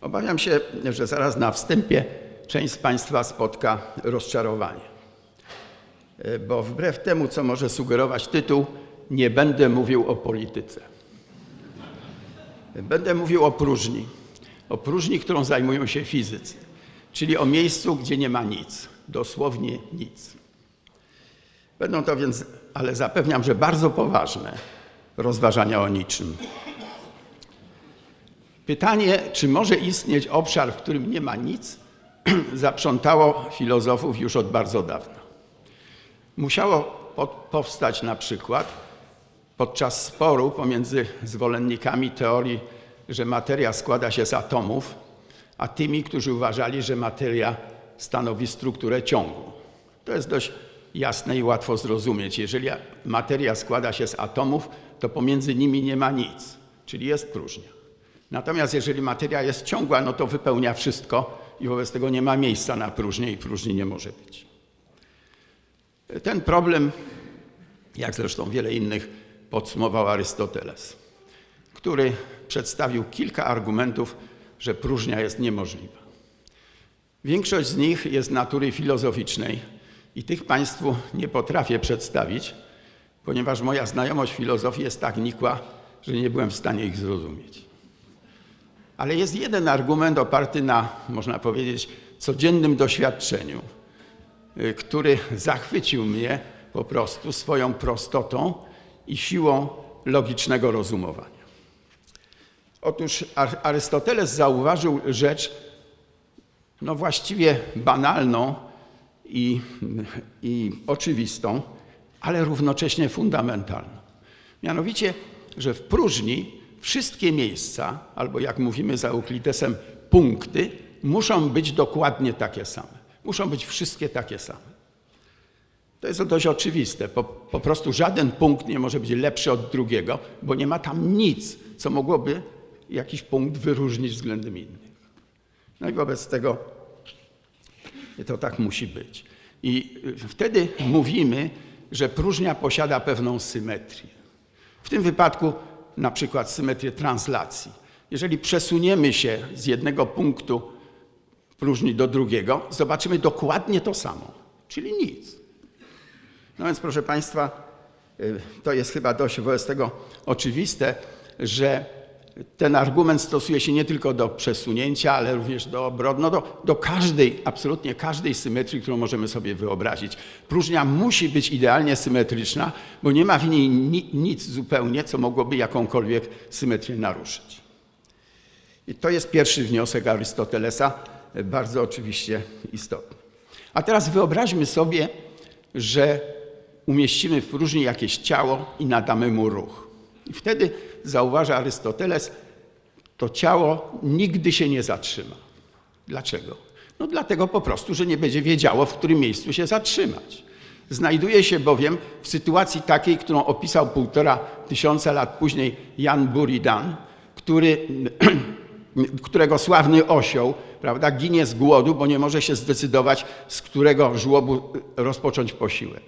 Obawiam się, że zaraz na wstępie część z Państwa spotka rozczarowanie. E, Bo wbrew temu, co może sugerować tytuł, nie będę mówił o polityce. Będę mówił o próżni. O próżni, którą zajmują się fizycy, czyli o miejscu, gdzie nie ma nic, dosłownie nic. Będą to więc, ale zapewniam, że bardzo poważne rozważania o niczym. Pytanie, czy może istnieć obszar, w którym nie ma nic, zaprzątało filozofów już od bardzo dawna. Musiało po- powstać na przykład podczas sporu pomiędzy zwolennikami teorii, że materia składa się z atomów, a tymi, którzy uważali, że materia stanowi strukturę ciągu. To jest dość jasne i łatwo zrozumieć. Jeżeli materia składa się z atomów, to pomiędzy nimi nie ma nic, czyli jest próżnia. Natomiast jeżeli materia jest ciągła, no to wypełnia wszystko i wobec tego nie ma miejsca na próżnię i próżni nie może być. Ten problem, jak zresztą wiele innych, podsumował Arystoteles, który przedstawił kilka argumentów, że próżnia jest niemożliwa. Większość z nich jest natury filozoficznej i tych Państwu nie potrafię przedstawić, ponieważ moja znajomość filozofii jest tak nikła, że nie byłem w stanie ich zrozumieć. Ale jest jeden argument oparty na, można powiedzieć, codziennym doświadczeniu, y, który zachwycił mnie po prostu swoją prostotą i siłą logicznego rozumowania. Otóż Ar- Arystoteles zauważył rzecz, no właściwie banalną i, i oczywistą, ale równocześnie fundamentalną. Mianowicie, że w próżni wszystkie miejsca, albo jak mówimy za Euklidesem, punkty, muszą być dokładnie takie same. Muszą być wszystkie takie same. To jest dość oczywiste. Po, po prostu żaden punkt nie może być lepszy od drugiego, bo nie ma tam nic, co mogłoby jakiś punkt wyróżnić względem innych. No i wobec tego to tak musi być. I wtedy mówimy, że próżnia posiada pewną symetrię. W tym wypadku na przykład symetrię translacji. Jeżeli przesuniemy się z jednego punktu próżni do drugiego, zobaczymy dokładnie to samo, czyli nic. No więc proszę Państwa, y, to jest chyba dość wobec tego oczywiste, że ten argument stosuje się nie tylko do przesunięcia, ale również do obrotu, no do, do każdej, absolutnie każdej symetrii, którą możemy sobie wyobrazić. Próżnia musi być idealnie symetryczna, bo nie ma w niej ni, nic zupełnie, co mogłoby jakąkolwiek symetrię naruszyć. I to jest pierwszy wniosek Arystotelesa, bardzo oczywiście istotny. A teraz wyobraźmy sobie, że umieścimy w próżni jakieś ciało i nadamy mu ruch. I wtedy zauważa Arystoteles, to ciało nigdy się nie zatrzyma. Dlaczego? No dlatego po prostu, że nie będzie wiedziało, w którym miejscu się zatrzymać. Znajduje się bowiem w sytuacji takiej, którą opisał półtora tysiąca lat później Jan Buridan, który, którego sławny osioł prawda, ginie z głodu, bo nie może się zdecydować, z którego żłobu rozpocząć posiłek.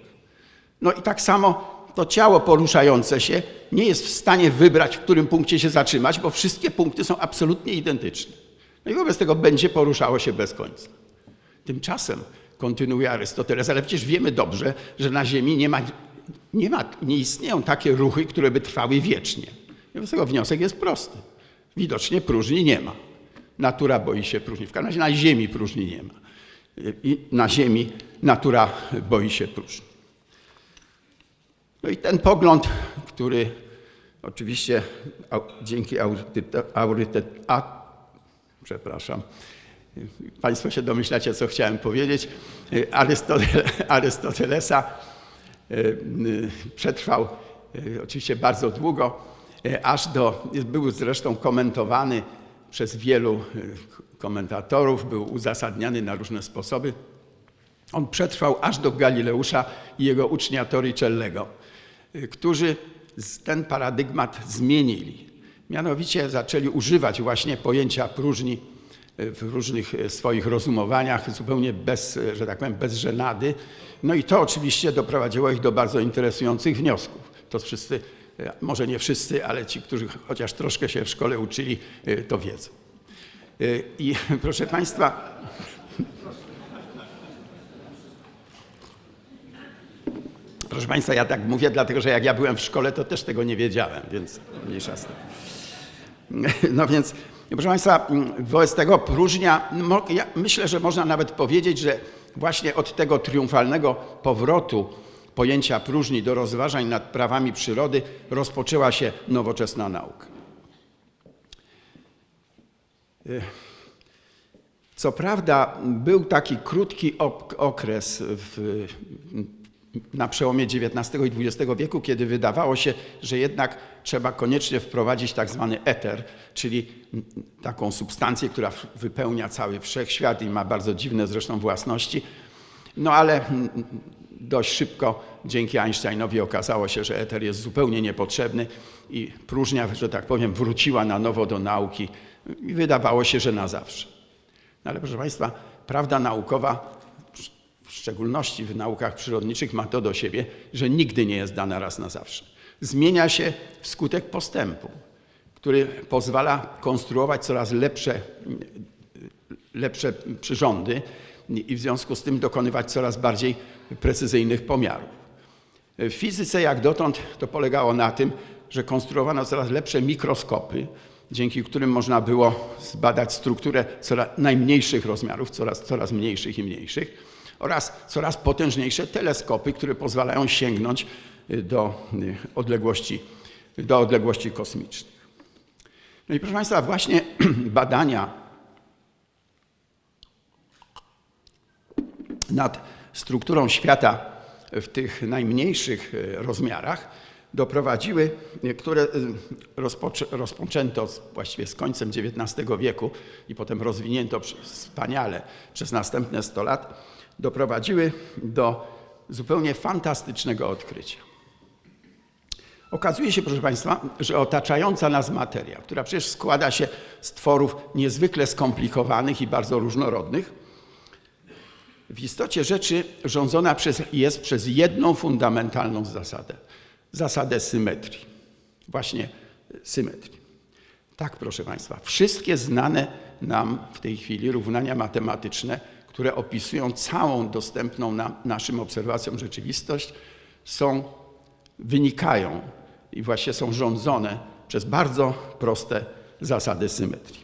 No i tak samo to ciało poruszające się nie jest w stanie wybrać, w którym punkcie się zatrzymać, bo wszystkie punkty są absolutnie identyczne. No i wobec tego będzie poruszało się bez końca. Tymczasem, kontynuuje Arystoteles, ale przecież wiemy dobrze, że na Ziemi nie, ma, nie, ma, nie istnieją takie ruchy, które by trwały wiecznie. I wobec tego wniosek jest prosty. Widocznie próżni nie ma. Natura boi się próżni. W każdym razie na Ziemi próżni nie ma. I na Ziemi natura boi się próżni. No i ten pogląd, który oczywiście dzięki autorytet, a, przepraszam, Państwo się domyślacie, co chciałem powiedzieć, Arystotele, Arystotelesa przetrwał oczywiście bardzo długo, aż do, był zresztą komentowany przez wielu komentatorów, był uzasadniany na różne sposoby. On przetrwał aż do Galileusza i jego ucznia Torricellego, którzy ten paradygmat zmienili. Mianowicie zaczęli używać właśnie pojęcia próżni w różnych swoich rozumowaniach, zupełnie bez, że tak powiem, bez żenady. No i to oczywiście doprowadziło ich do bardzo interesujących wniosków. To wszyscy, może nie wszyscy, ale ci, którzy chociaż troszkę się w szkole uczyli, to wiedzą. Y, I proszę Państwa, proszę Państwa, ja tak mówię, dlatego że jak ja byłem w szkole, to też tego nie wiedziałem, więc mniejsza z. No więc, proszę Państwa, wobec tego próżnia, ja myślę, że można nawet powiedzieć, że właśnie od tego triumfalnego powrotu pojęcia próżni do rozważań nad prawami przyrody rozpoczęła się nowoczesna nauka. Co prawda był taki krótki ok- okres w, na przełomie XIX i XX wieku, kiedy wydawało się, że jednak trzeba koniecznie wprowadzić tak zwany eter, czyli taką substancję, która wypełnia cały wszechświat i ma bardzo dziwne zresztą własności. No ale dość szybko dzięki Einsteinowi okazało się, że eter jest zupełnie niepotrzebny i próżnia, że tak powiem, wróciła na nowo do nauki i wydawało się, że na zawsze. No ale proszę Państwa, prawda naukowa, szczególności w naukach przyrodniczych, ma to do siebie, że nigdy nie jest dana raz na zawsze. Zmienia się wskutek postępu, który pozwala konstruować coraz lepsze, lepsze przyrządy i w związku z tym dokonywać coraz bardziej precyzyjnych pomiarów. W fizyce jak dotąd to polegało na tym, że konstruowano coraz lepsze mikroskopy, dzięki którym można było zbadać strukturę coraz najmniejszych rozmiarów, coraz, coraz mniejszych i mniejszych, oraz coraz potężniejsze teleskopy, które pozwalają sięgnąć do odległości, do odległości kosmicznych. No i proszę Państwa, właśnie badania nad strukturą świata w tych najmniejszych rozmiarach doprowadziły, które rozpoczę, rozpoczęto właściwie z końcem XIX wieku i potem rozwinięto wspaniale przez następne 100 lat, doprowadziły do zupełnie fantastycznego odkrycia. Okazuje się, proszę Państwa, że otaczająca nas materia, która przecież składa się z tworów niezwykle skomplikowanych i bardzo różnorodnych, w istocie rzeczy rządzona przez, jest przez jedną fundamentalną zasadę zasadę symetrii. Właśnie symetrii. Tak, proszę Państwa, wszystkie znane nam w tej chwili równania matematyczne, które opisują całą dostępną naszym obserwacjom rzeczywistość, są, wynikają i właśnie są rządzone przez bardzo proste zasady symetrii.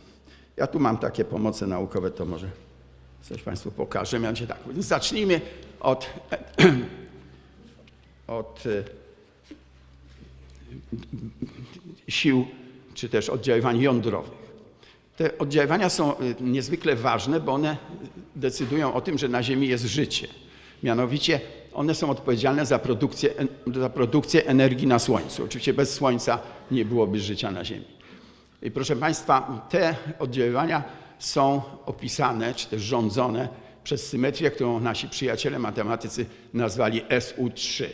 Ja tu mam takie pomoce naukowe, to może coś Państwu pokażę. Mianowicie tak, zacznijmy od, od sił czy też oddziaływań jądrowych. Te oddziaływania są niezwykle ważne, bo one decydują o tym, że na Ziemi jest życie. Mianowicie one są odpowiedzialne za produkcję, za produkcję energii na Słońcu. Oczywiście bez Słońca nie byłoby życia na Ziemi. I proszę Państwa, te oddziaływania są opisane czy też rządzone przez symetrię, którą nasi przyjaciele matematycy nazwali SU3.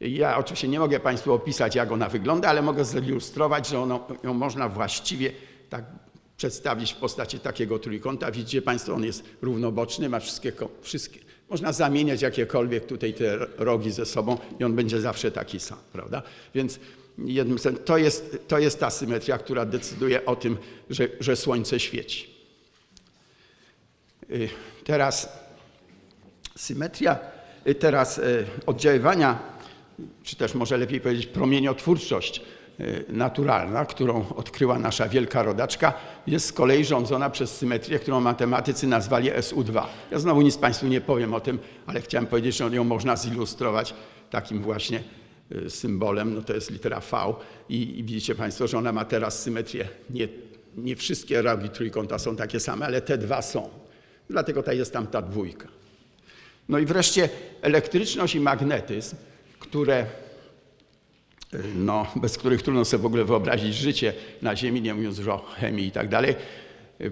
Ja oczywiście nie mogę Państwu opisać, jak ona wygląda, ale mogę zilustrować, że ono, ją można właściwie tak przedstawić w postaci takiego trójkąta. Widzicie Państwo, on jest równoboczny, ma wszystkie, wszystkie, można zamieniać jakiekolwiek tutaj te rogi ze sobą i on będzie zawsze taki sam, prawda? Więc jednym sens, to, jest, to jest ta symetria, która decyduje o tym, że, że Słońce świeci. Teraz symetria, teraz oddziaływania czy też może lepiej powiedzieć promieniotwórczość naturalna, którą odkryła nasza wielka rodaczka, jest z kolei rządzona przez symetrię, którą matematycy nazwali SU2. Ja znowu nic Państwu nie powiem o tym, ale chciałem powiedzieć, że ją można zilustrować takim właśnie symbolem, no to jest litera V i, i widzicie Państwo, że ona ma teraz symetrię. Nie, nie wszystkie rogi trójkąta są takie same, ale te dwa są. Dlatego ta jest tam ta dwójka. No i wreszcie elektryczność i magnetyzm które, no, bez których trudno sobie w ogóle wyobrazić życie na Ziemi, nie mówiąc już o chemii i tak dalej,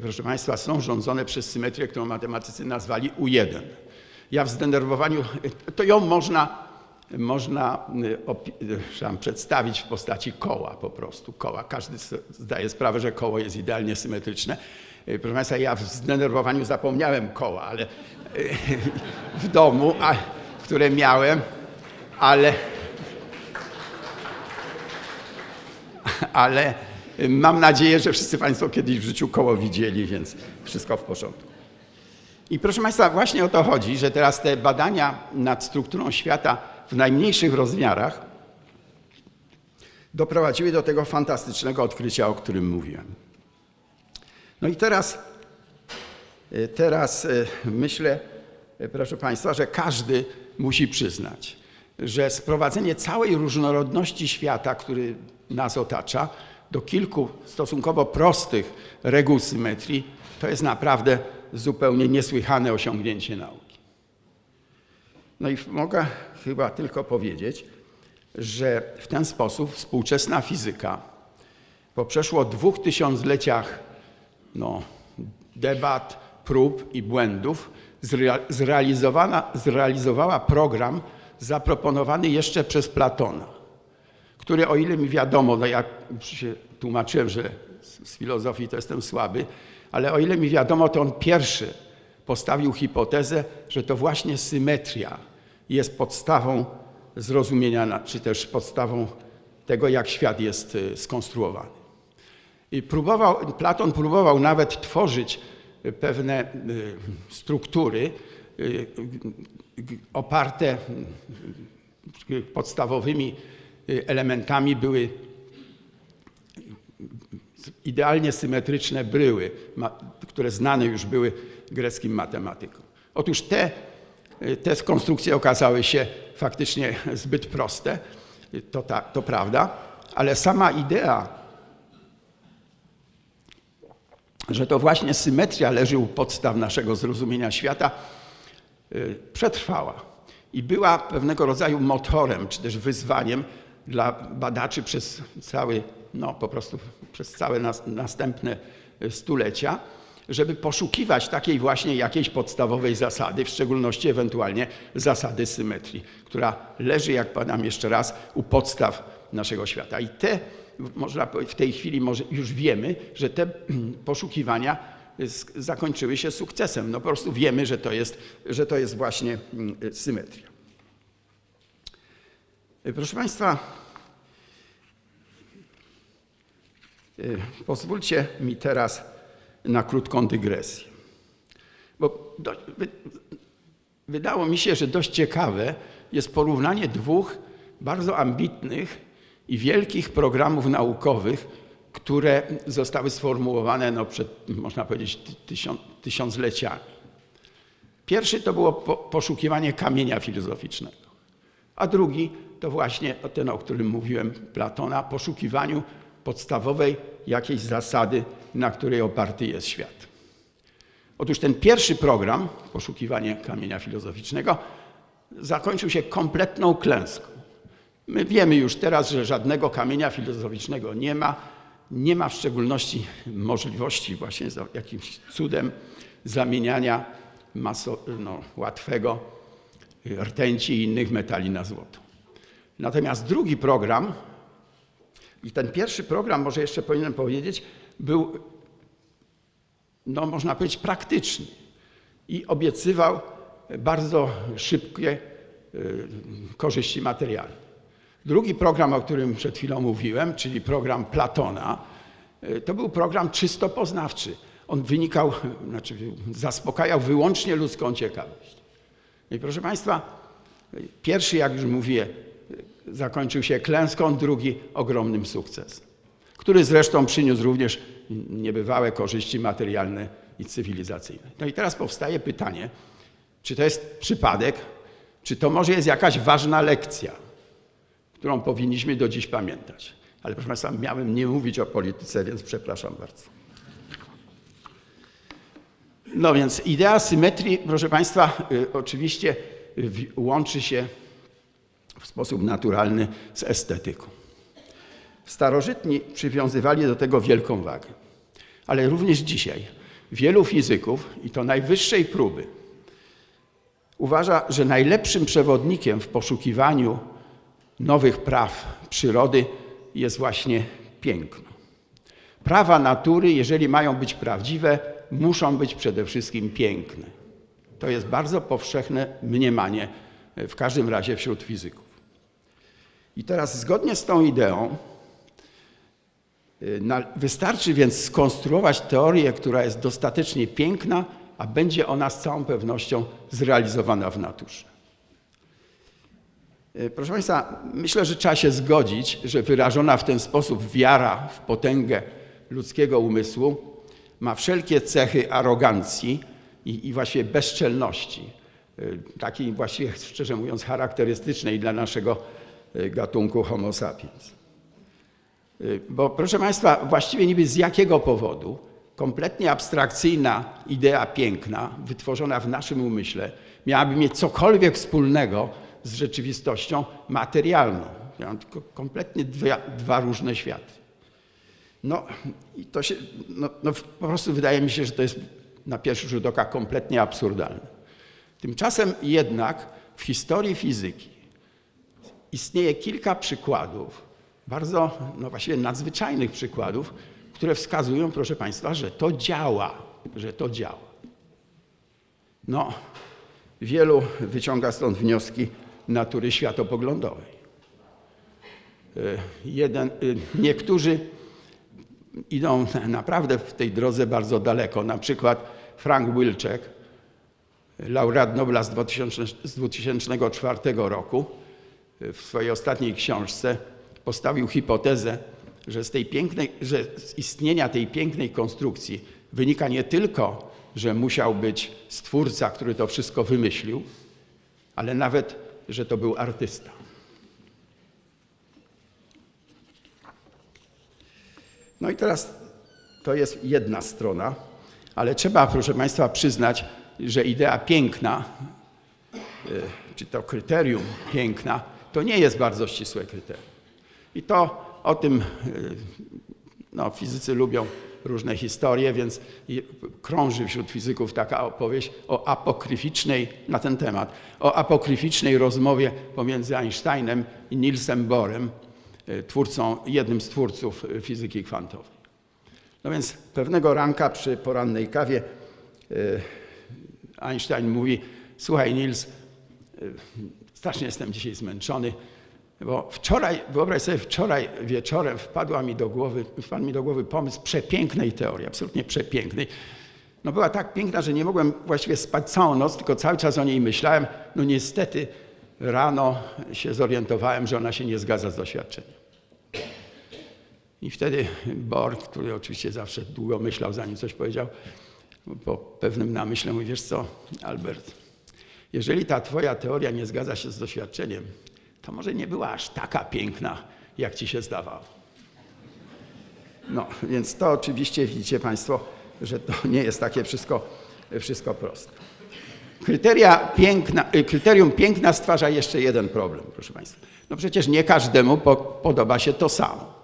proszę Państwa, są rządzone przez symetrię, którą matematycy nazwali U1. Ja w zdenerwowaniu, to ją można, można przedstawić w postaci koła po prostu, koła. Każdy zdaje sprawę, że koło jest idealnie symetryczne. Proszę Państwa, ja w zdenerwowaniu zapomniałem koła, ale w domu, a, które miałem, ale, ale Mam nadzieję, że wszyscy Państwo kiedyś w życiu koło widzieli, więc wszystko w porządku. I proszę Państwa, właśnie o to chodzi, że teraz te badania nad strukturą świata w najmniejszych rozmiarach doprowadziły do tego fantastycznego odkrycia, o którym mówiłem. No i teraz, teraz myślę, proszę Państwa, że każdy musi przyznać, że sprowadzenie całej różnorodności świata, który nas otacza, do kilku stosunkowo prostych reguł symetrii, to jest naprawdę zupełnie niesłychane osiągnięcie nauki. No i mogę chyba tylko powiedzieć, że w ten sposób współczesna fizyka po przeszło dwóch tysiącleciach no, debat, prób i błędów zrealizowana, zrealizowała program zaproponowany jeszcze przez Platona, który o ile mi wiadomo, no ja się tłumaczyłem, że z filozofii to jestem słaby, ale o ile mi wiadomo, to on pierwszy postawił hipotezę, że to właśnie symetria jest podstawą zrozumienia, czy też podstawą tego, jak świat jest y, skonstruowany. I próbował, Platon próbował nawet tworzyć pewne y, struktury y, oparte podstawowymi elementami były idealnie symetryczne bryły, które znane już były greckim matematykom. Otóż te, te konstrukcje okazały się faktycznie zbyt proste, to, ta, to prawda, ale sama idea, że to właśnie symetria leży u podstaw naszego zrozumienia świata, y, przetrwała i była pewnego rodzaju motorem, czy też wyzwaniem dla badaczy przez cały, no po prostu przez całe nas, następne stulecia, żeby poszukiwać takiej właśnie jakiejś podstawowej zasady, w szczególności ewentualnie zasady symetrii, która leży, jak padam jeszcze raz, u podstaw naszego świata. I te, można w tej chwili może już wiemy, że te poszukiwania zakończyły się sukcesem. No po prostu wiemy, że to jest, że to jest właśnie mm, symetria. Proszę Państwa, y, pozwólcie mi teraz na krótką dygresję. Bo do, wy, wydało mi się, że dość ciekawe jest porównanie dwóch bardzo ambitnych i wielkich programów naukowych, które zostały sformułowane no, przed, można powiedzieć, tysiąc, tysiącleciami. Pierwszy to było po, poszukiwanie kamienia filozoficznego, a drugi to właśnie ten, o którym mówiłem, Platona, poszukiwaniu podstawowej jakiejś zasady, na której oparty jest świat. Otóż ten pierwszy program, poszukiwanie kamienia filozoficznego, zakończył się kompletną klęską. My wiemy już teraz, że żadnego kamienia filozoficznego nie ma. Nie ma w szczególności możliwości właśnie za jakimś cudem zamieniania maso, no, łatwego rtęci i innych metali na złoto. Natomiast drugi program, i ten pierwszy program, może jeszcze powinienem powiedzieć, był, no można powiedzieć, praktyczny i obiecywał bardzo szybkie y, korzyści materialne. Drugi program, o którym przed chwilą mówiłem, czyli program Platona, y, to był program czysto poznawczy. On wynikał, znaczy zaspokajał wyłącznie ludzką ciekawość. I proszę Państwa, pierwszy, jak już mówię, zakończył się klęską, drugi ogromnym sukcesem, który zresztą przyniósł również niebywałe korzyści materialne i cywilizacyjne. No i teraz powstaje pytanie, czy to jest przypadek, czy to może jest jakaś ważna lekcja, którą powinniśmy do dziś pamiętać. Ale proszę Państwa, miałem nie mówić o polityce, więc przepraszam bardzo. No więc idea symetrii, proszę Państwa, y, oczywiście łączy się w sposób naturalny z estetyką. Starożytni przywiązywali do tego wielką wagę, ale również dzisiaj wielu fizyków, i to najwyższej próby, uważa, że najlepszym przewodnikiem w poszukiwaniu nowych praw przyrody jest właśnie piękno. Prawa natury, jeżeli mają być prawdziwe, muszą być przede wszystkim piękne. To jest bardzo powszechne mniemanie, w każdym razie wśród fizyków. I teraz zgodnie z tą ideą Y, Wystarczy więc skonstruować teorię, która jest dostatecznie piękna, a będzie ona z całą pewnością zrealizowana w naturze. Y, Proszę Państwa, myślę, że trzeba się zgodzić, że wyrażona w ten sposób wiara w potęgę ludzkiego umysłu ma wszelkie cechy arogancji i, i właściwie bezczelności, y, takiej właściwie, szczerze mówiąc, charakterystycznej dla naszego gatunku Homo sapiens. Y, Bo proszę Państwa, właściwie niby z jakiego powodu kompletnie abstrakcyjna idea piękna, wytworzona w naszym umyśle, miałaby mieć cokolwiek wspólnego z rzeczywistością materialną. Miały tylko kompletnie dwa, dwa różne światy. No i to się, no, no po prostu wydaje mi się, że to jest na pierwszy rzut oka kompletnie absurdalne. Tymczasem jednak w historii fizyki istnieje kilka przykładów, bardzo, no właściwie nadzwyczajnych przykładów, które wskazują, proszę Państwa, że to działa, że to działa. No, wielu wyciąga stąd wnioski natury światopoglądowej. Y, Jeden, y, niektórzy idą naprawdę w tej drodze bardzo daleko. Na przykład Frank Wilczek, laureat Nobla z 2000, z 2004 roku, w swojej ostatniej książce postawił hipotezę, że z, tej pięknej, że z istnienia tej pięknej konstrukcji wynika nie tylko, że musiał być stwórca, który to wszystko wymyślił, ale nawet, że to był artysta. No i teraz to jest jedna strona, ale trzeba, proszę Państwa, przyznać, że idea piękna, y, czy to kryterium piękna, to nie jest bardzo ścisłe kryterium. I to o tym, y, no, fizycy lubią różne historie, więc krąży wśród fizyków taka opowieść o apokryficznej, na ten temat, o apokryficznej rozmowie pomiędzy Einsteinem i Nielsem Bohrem, y, twórcą, jednym z twórców y, fizyki kwantowej. No więc pewnego ranka przy porannej kawie Einstein mówi: Słuchaj, Niels, strasznie jestem dzisiaj zmęczony, bo wczoraj, wyobraź sobie, wczoraj wieczorem wpadła mi do głowy, wpadł mi do głowy pomysł przepięknej teorii, absolutnie przepięknej. No była tak piękna, że nie mogłem właściwie spać całą noc, tylko cały czas o niej myślałem. No niestety rano się zorientowałem, że ona się nie zgadza z doświadczeniem. I wtedy Bohr, który oczywiście zawsze długo myślał, zanim coś powiedział, po pewnym namyśle mówi, wiesz co, Albert, jeżeli ta twoja teoria nie zgadza się z doświadczeniem, to może nie była aż taka piękna, jak ci się zdawało. No, więc to oczywiście widzicie Państwo, że to nie jest takie wszystko, wszystko proste. Piękna, y, kryterium piękna stwarza jeszcze jeden problem, proszę Państwa. No przecież nie każdemu po, podoba się to samo.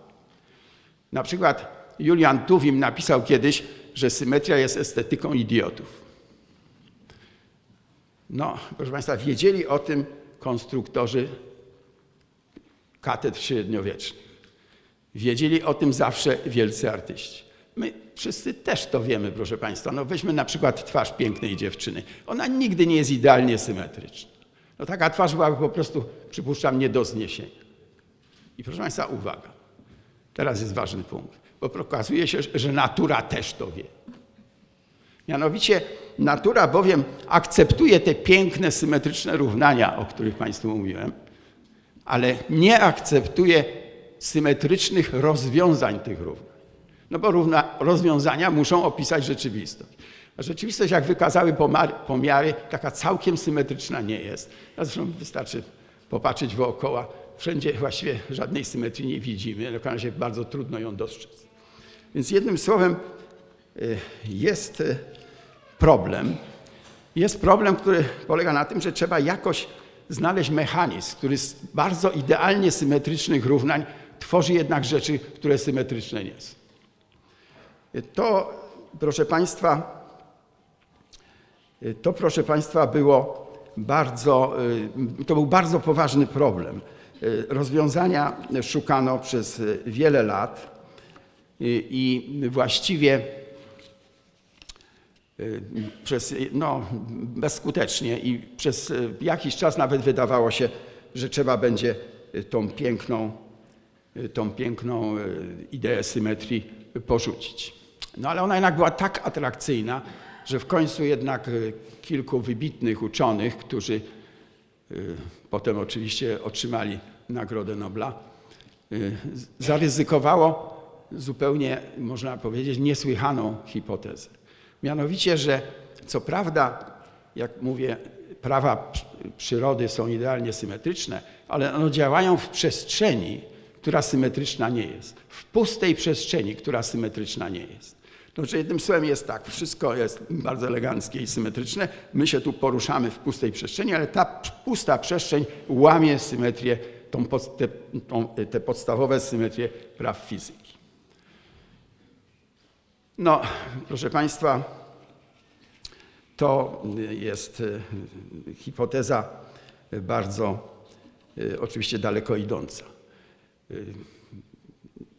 Na przykład Julian Tuwim napisał kiedyś, że symetria jest estetyką idiotów. No, proszę Państwa, wiedzieli o tym konstruktorzy katedr średniowiecznych. Wiedzieli o tym zawsze wielcy artyści. My wszyscy też to wiemy, proszę Państwa. No weźmy na przykład twarz pięknej dziewczyny. Ona nigdy nie jest idealnie symetryczna. No taka twarz byłaby po prostu, przypuszczam, nie do zniesienia. I proszę Państwa, uwaga. Teraz jest ważny punkt, bo okazuje się, że natura też to wie. Mianowicie natura bowiem akceptuje te piękne, symetryczne równania, o których Państwu mówiłem, ale nie akceptuje symetrycznych rozwiązań tych równań. No bo równa, rozwiązania muszą opisać rzeczywistość. A rzeczywistość, jak wykazały pomiary, taka całkiem symetryczna nie jest. Zresztą wystarczy popatrzeć wookoła. Wszędzie właściwie żadnej symetrii nie widzimy. W każdym razie bardzo trudno ją dostrzec. Więc jednym słowem y, jest y, problem. Jest problem, który polega na tym, że trzeba jakoś znaleźć mechanizm, który z bardzo idealnie symetrycznych równań tworzy jednak rzeczy, które symetryczne nie są. To, proszę Państwa, to, proszę Państwa, było bardzo, y, to był bardzo poważny problem. Y, Rozwiązania szukano przez wiele lat y, i właściwie przez, no, bezskutecznie i przez y, jakiś czas nawet wydawało się, że trzeba będzie y, tą piękną y, tą piękną y, ideę symetrii porzucić. No ale ona jednak była tak atrakcyjna, że w końcu jednak y, kilku wybitnych uczonych, którzy y, potem oczywiście otrzymali Nagrodę Nobla, y, zaryzykowało zupełnie, można powiedzieć, niesłychaną hipotezę. Mianowicie, że co prawda, jak mówię, prawa przy- przyrody są idealnie symetryczne, ale one działają w przestrzeni, która symetryczna nie jest. W pustej przestrzeni, która symetryczna nie jest. Znaczy jednym słowem jest tak, wszystko jest bardzo eleganckie i symetryczne, my się tu poruszamy w pustej przestrzeni, ale ta pusta przestrzeń łamie symetrię, tą, te, tą, te podstawowe symetrie praw fizyki. No, proszę Państwa, to jest y, hipoteza bardzo y, oczywiście daleko idąca. Y,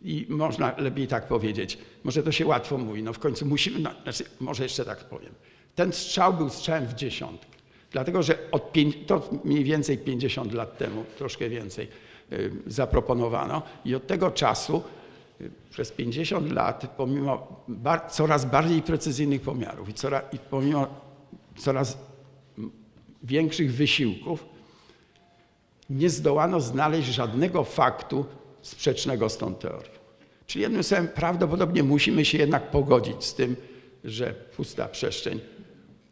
I można lepiej tak powiedzieć. Może to się łatwo mówi. No w końcu musimy, no, znaczy, może jeszcze tak powiem. Ten strzał był strzałem w dziesiątkę. Dlatego, że od to mniej więcej 50 lat temu, troszkę więcej, zaproponowano i od tego czasu przez 50 lat, pomimo bar, coraz bardziej precyzyjnych pomiarów i, coraz, i pomimo coraz większych wysiłków, nie zdołano znaleźć żadnego faktu sprzecznego z tą teorią. Czyli jednym słowem, prawdopodobnie musimy się jednak pogodzić z tym, że pusta przestrzeń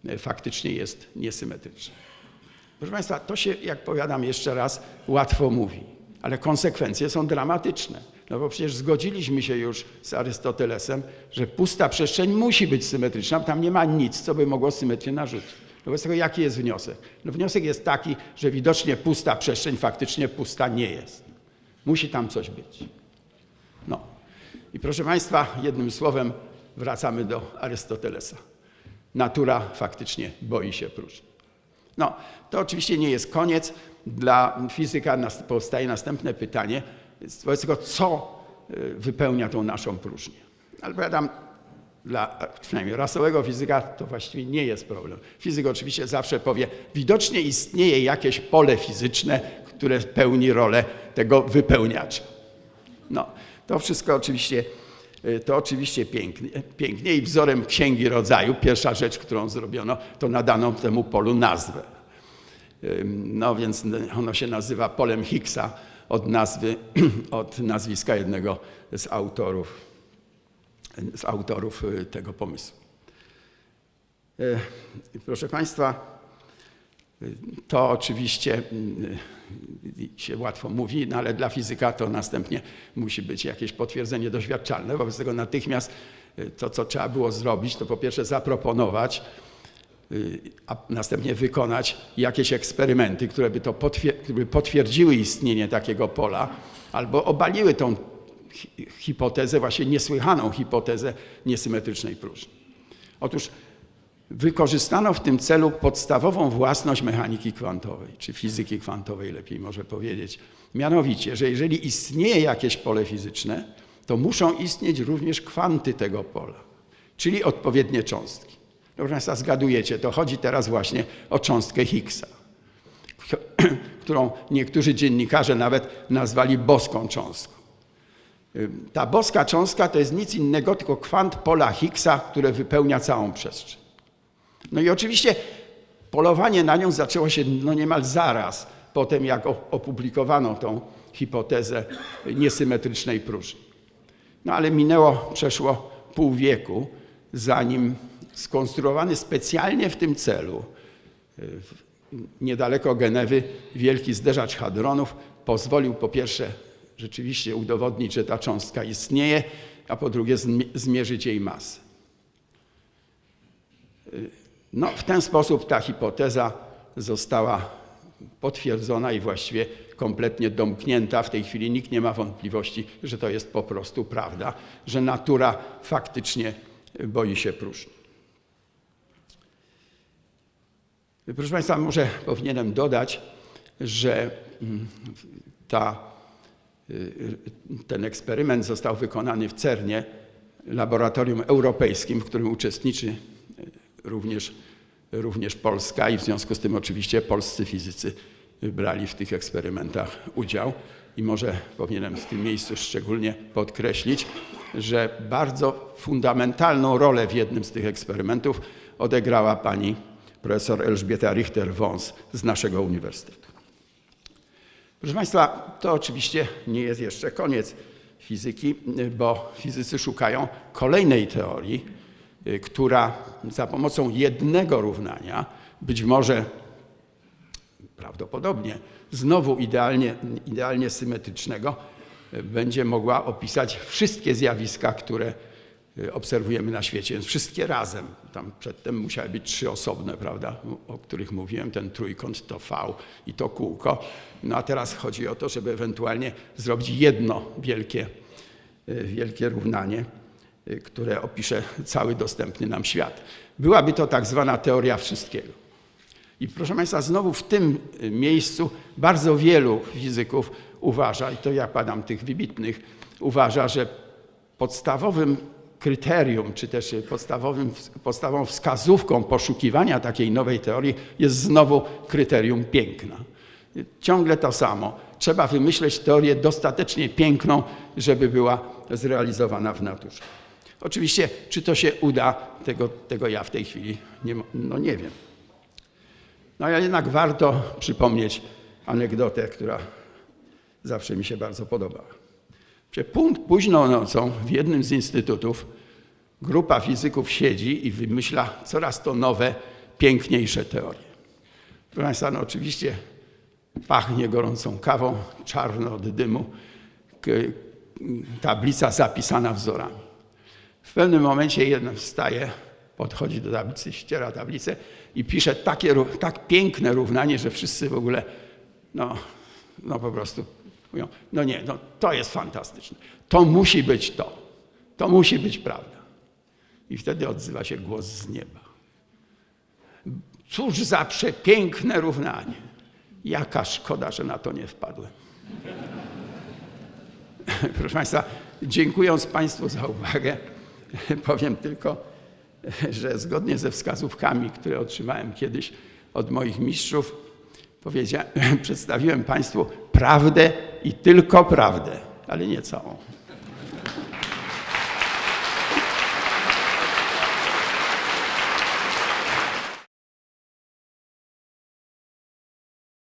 e, faktycznie jest niesymetryczna. Proszę Państwa, to się, jak powiadam jeszcze raz, łatwo mówi, ale konsekwencje są dramatyczne. No bo przecież zgodziliśmy się już z Arystotelesem, że pusta przestrzeń musi być symetryczna, tam nie ma nic, co by mogło symetrię narzucić. Wobec tego jaki jest wniosek? No wniosek jest taki, że widocznie pusta przestrzeń faktycznie pusta nie jest. Musi tam coś być. No. I proszę Państwa, jednym słowem wracamy do Arystotelesa. Natura faktycznie boi się próżni. No, to oczywiście nie jest koniec. Dla fizyka powstaje następne pytanie, wobec tego co y, wypełnia tą naszą próżnię. Ale powiadam, dla przynajmniej rasowego fizyka to właściwie nie jest problem. Fizyk oczywiście zawsze powie, widocznie istnieje jakieś pole fizyczne, które pełni rolę tego wypełniacza. No, to wszystko oczywiście, y, to oczywiście pięknie, pięknie i wzorem Księgi Rodzaju, pierwsza rzecz, którą zrobiono, to nadano temu polu nazwę. No więc ono się nazywa polem Higgsa od nazwy, od nazwiska jednego z autorów, z autorów y, tego pomysłu. Y, Proszę Państwa, y, to oczywiście się łatwo mówi, no ale dla fizyka to następnie musi być jakieś potwierdzenie doświadczalne. Wobec tego natychmiast to, co trzeba było zrobić, to po pierwsze zaproponować, a następnie wykonać jakieś eksperymenty, które by to potwierdziły istnienie takiego pola albo obaliły tą hi- hipotezę, właśnie niesłychaną hipotezę niesymetrycznej próżni. Otóż wykorzystano w tym celu podstawową własność mechaniki kwantowej, czy fizyki kwantowej lepiej może powiedzieć. Mianowicie, że jeżeli istnieje jakieś pole fizyczne, to muszą istnieć również kwanty tego pola, czyli odpowiednie cząstki. Proszę Państwa, zgadujecie, to chodzi teraz właśnie o cząstkę Higgsa, którą niektórzy dziennikarze nawet nazwali boską cząstką. Ta boska cząstka to jest nic innego, tylko kwant pola Higgsa, które wypełnia całą przestrzeń. No i oczywiście polowanie na nią zaczęło się no niemal zaraz po tym, jak opublikowano tą hipotezę niesymetrycznej próżni. No ale minęło, przeszło pół wieku, zanim skonstruowany specjalnie w tym celu y, niedaleko Genewy wielki zderzacz hadronów pozwolił po pierwsze rzeczywiście udowodnić, że ta cząstka istnieje, a po drugie zmi- zmierzyć jej masę. No, w ten sposób ta hipoteza została potwierdzona i właściwie kompletnie domknięta. W tej chwili nikt nie ma wątpliwości, że to jest po prostu prawda, że natura faktycznie boi się próżni. Proszę Państwa, może powinienem dodać, że mm, ta, y, ten eksperyment został wykonany w CERNie, laboratorium europejskim, w którym uczestniczy y, również, również Polska i w związku z tym oczywiście polscy fizycy brali w tych eksperymentach udział. i może powinienem w tym miejscu szczególnie podkreślić, że bardzo fundamentalną rolę w jednym z tych eksperymentów odegrała pani profesor Elżbieta Richter-Wąs z naszego uniwersytetu. Proszę Państwa, to oczywiście nie jest jeszcze koniec fizyki, bo fizycy szukają kolejnej teorii, która za pomocą jednego równania, być może prawdopodobnie znowu idealnie, idealnie symetrycznego, będzie mogła opisać wszystkie zjawiska, które obserwujemy na świecie, więc wszystkie razem. Tam przedtem musiały być trzy osobne, prawda, o których mówiłem, ten trójkąt to V i to kółko. No a teraz chodzi o to, żeby ewentualnie zrobić jedno wielkie, y, wielkie równanie, y, które opisze cały dostępny nam świat. Byłaby to tak zwana teoria wszystkiego. I proszę Państwa, znowu w tym y, miejscu bardzo wielu fizyków uważa, i to ja padam tych wybitnych, uważa, że podstawowym kryterium, czy też podstawowym, podstawową wskazówką poszukiwania takiej nowej teorii jest znowu kryterium piękna. Ciągle to samo. Trzeba wymyśleć teorię dostatecznie piękną, żeby była zrealizowana w naturze. Oczywiście, czy to się uda, tego, tego ja w tej chwili nie, no nie wiem. No ale jednak warto przypomnieć anegdotę, która zawsze mi się bardzo podobała. Późną nocą w jednym z instytutów grupa fizyków siedzi i wymyśla coraz to nowe, piękniejsze teorie. Proszę Państwa, no oczywiście pachnie gorącą kawą, czarno od dymu, tablica zapisana wzorami. W pewnym momencie jeden wstaje, podchodzi do tablicy, ściera tablicę i pisze takie, tak piękne równanie, że wszyscy w ogóle, no, no po prostu mówią, no nie, no to jest fantastyczne. To musi być to. To musi być prawda. I wtedy odzywa się głos z nieba. Cóż za przepiękne równanie. Jaka szkoda, że na to nie wpadłem. Proszę Państwa, dziękując Państwu za uwagę, powiem tylko, że zgodnie ze wskazówkami, które otrzymałem kiedyś od moich mistrzów, przedstawiłem Państwu prawdę i tylko prawdę, ale nie całą.